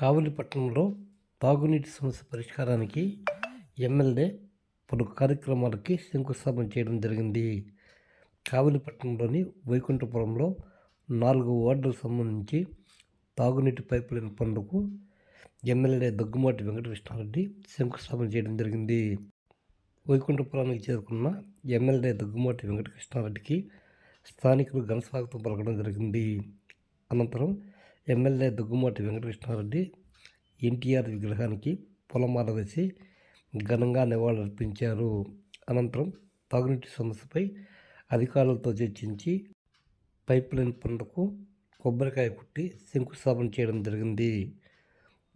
కావలిపట్నంలో తాగునీటి సమస్య పరిష్కారానికి ఎమ్మెల్యే పలు కార్యక్రమాలకి శంకుస్థాపన చేయడం జరిగింది. కావలిపట్నంలోని వైకుంఠపురంలో నాలుగు వార్డులకు సంబంధించి తాగునీటి పైపులైన పనులకు ఎమ్మెల్యే దగ్గుమాటి వెంకటకృష్ణారెడ్డి శంకుస్థాపన చేయడం జరిగింది. వైకుంఠపురానికి చేరుకున్న ఎమ్మెల్యే దగ్గుమాటి వెంకటకృష్ణారెడ్డికి స్థానికులు ఘనస్వాగతం పలకడం జరిగింది. అనంతరం ఎమ్మెల్యే దగ్గుమాటి వెంకటకృష్ణారెడ్డి ఎన్టీఆర్ విగ్రహానికి పొలమాల వేసి ఘనంగా నివాళులర్పించారు. అనంతరం తాగునీటి సమస్యపై అధికారులతో చర్చించి పైప్ లైన్ పనులకు కొబ్బరికాయ కుట్టి శంకుస్థాపన చేయడం జరిగింది.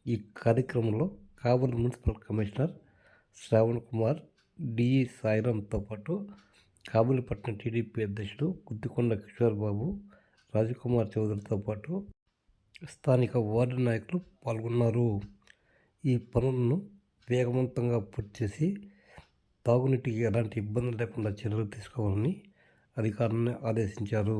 ఈ కార్యక్రమంలో Kavali municipal commissioner Sravan Kumar DE సాయిరాంతో పాటు కాబులిపట్నం టీడీపీ అధ్యక్షుడు గుద్దికొండ కిషోర్ బాబు రాజకుమార్ చౌదరితో పాటు స్థానిక వార్డు నాయకులు పాల్గొన్నారు. ఈ పనులను వేగవంతంగా పూర్తి చేసి తాగునీటికి ఎలాంటి ఇబ్బందులు లేకుండా చర్యలు తీసుకోవాలని అధికారులను ఆదేశించారు.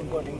ఇంకోటి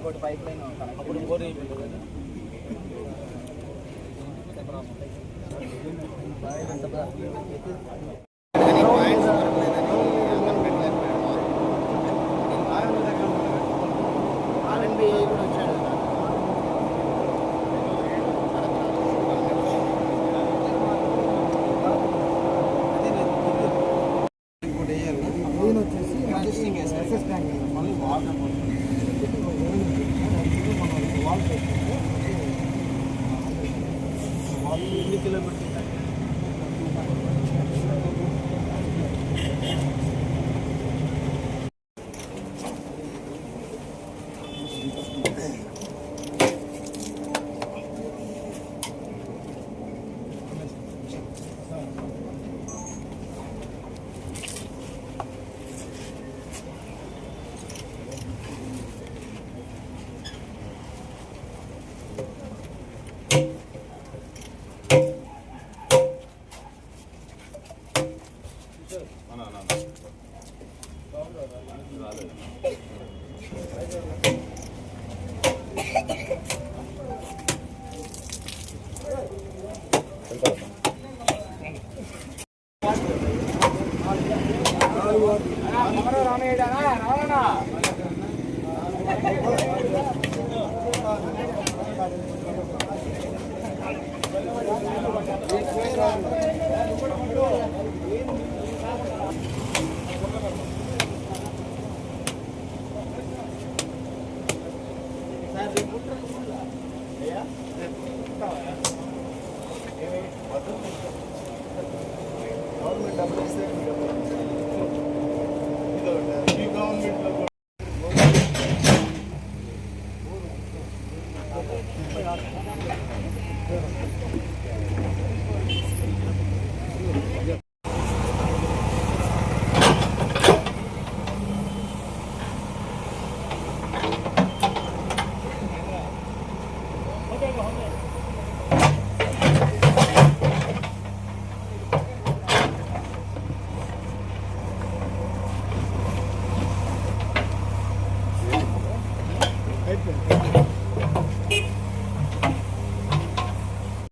ఎన్ని కిలోమీటర్స్ గవర్నమెంట్ está presente.